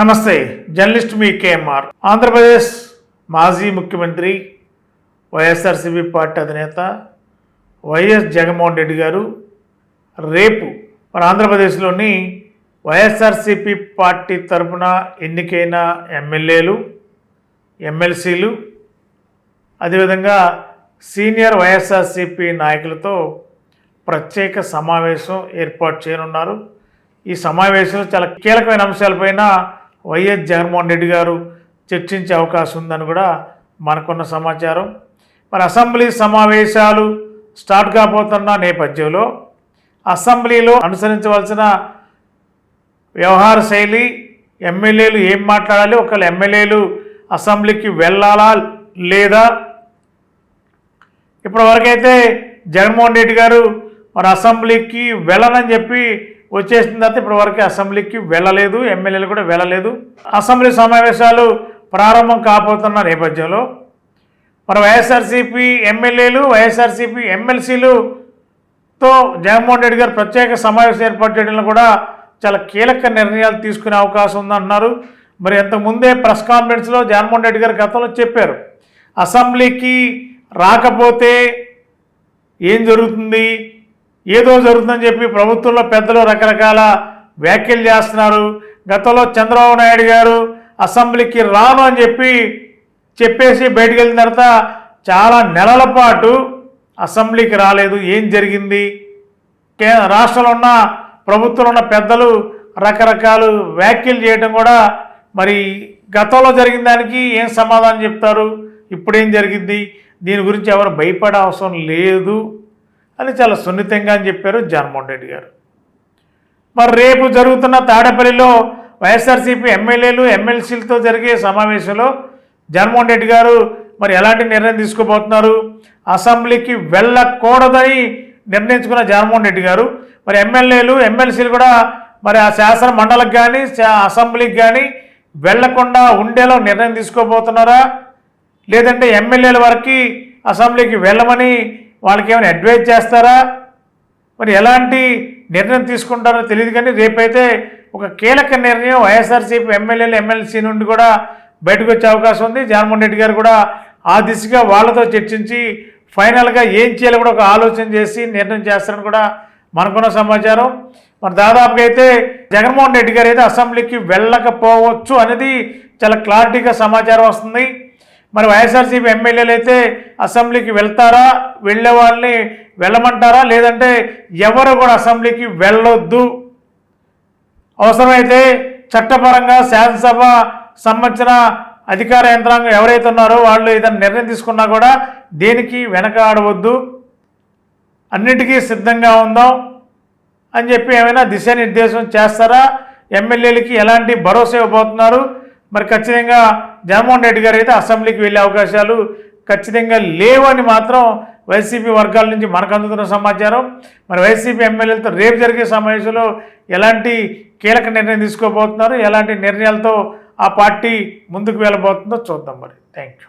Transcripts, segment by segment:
నమస్తే జర్నలిస్ట్ మీ కేఎంఆర్. ఆంధ్రప్రదేశ్ మాజీ ముఖ్యమంత్రి వైఎస్ఆర్సీపీ పార్టీ అధినేత వైఎస్ జగన్మోహన్ రెడ్డి గారు రేపు మన ఆంధ్రప్రదేశ్లోని వైఎస్ఆర్సీపీ పార్టీ తరపున ఎన్నికైన ఎమ్మెల్యేలు ఎమ్మెల్సీలు అదేవిధంగా సీనియర్ వైఎస్ఆర్సీపీ నాయకులతో ప్రత్యేక సమావేశం ఏర్పాటు చేయనున్నారు. ఈ సమావేశంలో చాలా కీలకమైన అంశాలపైన వైఎస్ జగన్మోహన్ రెడ్డి గారు చర్చించే అవకాశం ఉందని కూడా మనకున్న సమాచారం. మరి అసెంబ్లీ సమావేశాలు స్టార్ట్ కాబోతున్న నేపథ్యంలో అసెంబ్లీలో అనుసరించవలసిన వ్యవహార శైలి ఎమ్మెల్యేలు ఏం మాట్లాడాలి ఒకవేళ ఎమ్మెల్యేలు అసెంబ్లీకి వెళ్ళాలా లేదా? ఇప్పటివరకైతే జగన్మోహన్ రెడ్డి గారు మరి అసెంబ్లీకి వెళ్ళనని చెప్పి వచ్చేసిన తర్వాత ఇప్పటి వరకు అసెంబ్లీకి వెళ్ళలేదు ఎమ్మెల్యేలు కూడా వెళ్ళలేదు. అసెంబ్లీ సమావేశాలు ప్రారంభం కాబోతున్న నేపథ్యంలో మరి వైఎస్ఆర్సీపీ ఎమ్మెల్యేలు వైఎస్ఆర్సీపీ ఎమ్మెల్సీలుతో జగన్మోహన్ రెడ్డి గారు ప్రత్యేక సమావేశం ఏర్పాటు చేయడంలో కూడా చాలా కీలక నిర్ణయాలు తీసుకునే అవకాశం ఉందంటున్నారు. మరి ఇంతకుముందే ప్రెస్ కాన్ఫరెన్స్లో జగన్మోహన్ రెడ్డి గారు గతంలో చెప్పారు అసెంబ్లీకి రాకపోతే ఏం జరుగుతుంది? ఏదో జరుగుతుందని చెప్పి ప్రభుత్వంలో పెద్దలు రకరకాల వ్యాఖ్యలు చేస్తున్నారు. గతంలో చంద్రబాబు నాయుడు గారు అసెంబ్లీకి రాను అని చెప్పి చెప్పేసి బయటకు వెళ్ళిన తర్వాత చాలా నెలల పాటు అసెంబ్లీకి రాలేదు. ఏం జరిగింది? కే రాష్ట్రంలో ఉన్న ప్రభుత్వంలో ఉన్న పెద్దలు రకరకాలు వ్యాఖ్యలు చేయడం కూడా మరి గతంలో జరిగిన దానికి ఏం సమాధానం చెప్తారు? ఇప్పుడేం జరిగింది? దీని గురించి ఎవరు భయపడే అవసరం లేదు. అని చాలా సున్నితంగా అని చెప్పారు జగన్మోహన్ రెడ్డి గారు. మరి రేపు జరుగుతున్న తాడేపల్లిలో వైఎస్ఆర్సీపీ ఎమ్మెల్యేలు ఎమ్మెల్సీలతో జరిగే సమావేశంలో జగన్మోహన్ రెడ్డి గారు మరి ఎలాంటి నిర్ణయం తీసుకోబోతున్నారు? అసెంబ్లీకి వెళ్ళకూడదని నిర్ణయించుకున్న జగన్మోహన్ రెడ్డి గారు మరి ఎమ్మెల్యేలు ఎమ్మెల్సీలు కూడా మరి ఆ శాసన మండలికి కానీ అసెంబ్లీకి కానీ వెళ్ళకుండా ఉండేలా నిర్ణయం తీసుకోబోతున్నారా? లేదంటే ఎమ్మెల్యేల వరకు అసెంబ్లీకి వెళ్ళమని వాళ్ళకి ఏమైనా అడ్వైజ్ చేస్తారా? మరి ఎలాంటి నిర్ణయం తీసుకుంటారో తెలియదు కానీ రేపైతే ఒక కీలక నిర్ణయం వైఎస్ఆర్సీపీ ఎమ్మెల్యేలు ఎమ్మెల్సీ నుండి కూడా బయటకు వచ్చే అవకాశం ఉంది. జగన్మోహన్ రెడ్డి గారు కూడా ఆ దిశగా వాళ్ళతో చర్చించి ఫైనల్గా ఏం చేయాలో కూడా ఒక ఆలోచన చేసి నిర్ణయం చేస్తారని కూడా మనకున్న సమాచారం. మరి దాదాపుగా అయితే జగన్మోహన్ రెడ్డి గారు అయితే అసెంబ్లీకి వెళ్ళకపోవచ్చు అనేది చాలా క్లారిటీగా సమాచారం వస్తుంది. మరి వైఎస్ఆర్సీపీ ఎమ్మెల్యేలు అయితే అసెంబ్లీకి వెళ్తారా? వెళ్ళే వాళ్ళని వెళ్ళమంటారా? లేదంటే ఎవరు కూడా అసెంబ్లీకి వెళ్ళొద్దు? అవసరమైతే చట్టపరంగా శాసనసభ సంబంధించిన అధికార యంత్రాంగం ఎవరైతే ఉన్నారో వాళ్ళు ఏదైనా నిర్ణయం తీసుకున్నా కూడా దేనికి వెనక ఆడవద్దు అన్నిటికీ సిద్ధంగా ఉందాం అని చెప్పి ఏమైనా దిశానిర్దేశం చేస్తారా? ఎమ్మెల్యేలకి ఎలాంటి భరోసా ఇవ్వబోతున్నారు? మరి ఖచ్చితంగా జగన్మోహన్ రెడ్డి గారు అయితే అసెంబ్లీకి వెళ్ళే అవకాశాలు ఖచ్చితంగా లేవని మాత్రం వైసీపీ వర్గాల నుంచి మనకు అందుతున్న సమాచారం. మరి వైసీపీ ఎమ్మెల్యేలతో రేపు జరిగే సమావేశంలో ఎలాంటి కీలక నిర్ణయం తీసుకోబోతున్నారు? ఎలాంటి నిర్ణయాలతో ఆ పార్టీ ముందుకు వెళ్ళబోతుందో చూద్దాం మరి. థ్యాంక్ యూ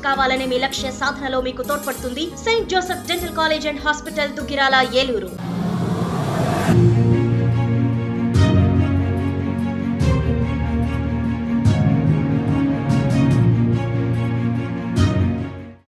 కావాలనే మీ లక్ష్య సాధనలో మీకు తోడ్పడుతుంది. Saint Joseph dental college and hospital Duggirala Eluru.